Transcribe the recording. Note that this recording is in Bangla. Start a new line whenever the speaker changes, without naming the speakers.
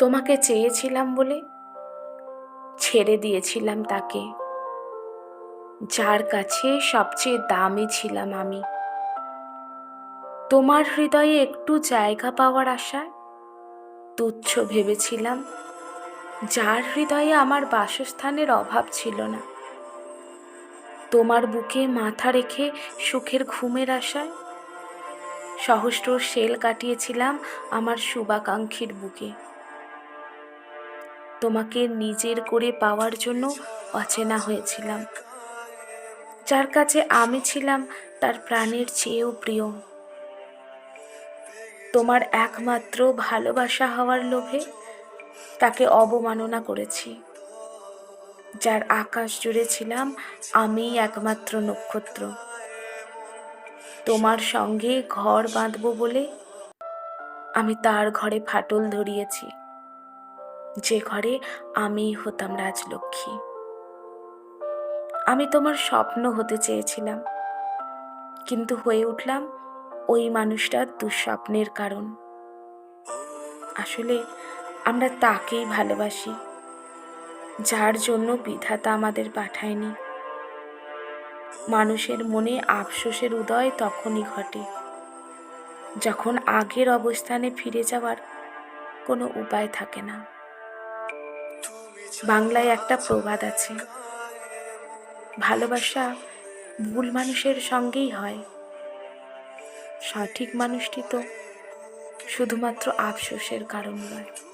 তোমাকে চেয়েছিলাম বলে ছেড়ে দিয়েছিলাম তাকে। যার কাছে সবচেয়ে দামি ছিলাম আমি। তোমার হৃদয়ে একটু জায়গা পাওয়ার আশায় তুচ্ছ ভেবেছিলাম, যার হৃদয়ে আমার বাসস্থানের অভাব ছিল না। তোমার বুকে মাথা রেখে সুখের ঘুমের আশায় সহস্র শেল কাটিয়েছিলাম আমার শুভাকাঙ্ক্ষীর বুকে। তোমাকে নিজের করে পাওয়ার জন্য অচেনা হয়েছিলাম। যার কাছে আমি ছিলাম, তার প্রাণের চেয়েও প্রিয়। তোমার একমাত্র ভালোবাসা হওয়ার লোভে তাকে অবমাননা করেছি। যার আকাশ জুড়ে ছিলাম আমিই একমাত্র নক্ষত্র। তোমার সঙ্গে ঘর বাঁধব বলে আমি তার ঘরে ফাটল ধরিয়েছি। যে ঘরে আমি হতাম রাজলক্ষ্মী। আমি তোমার স্বপ্ন হতে চেয়েছিলাম, কিন্তু হয়ে উঠলাম ওই মানুষটার দুঃস্বপ্নের কারণ। আসলে আমরা তাকেই ভালোবাসি, যার জন্য বিধাতা আমাদের পাঠায়নি। মানুষের মনে আফসোসের উদয় তখনই ঘটে, যখন আগের অবস্থানে ফিরে যাওয়ার কোনো উপায় থাকে না। বাংলায় একটা প্রবাদ আছে। ভালোবাসা ভুল মানুষের সঙ্গেই হয়। সঠিক মানুষটি তো শুধুমাত্র আফসোসের কারণ নয়।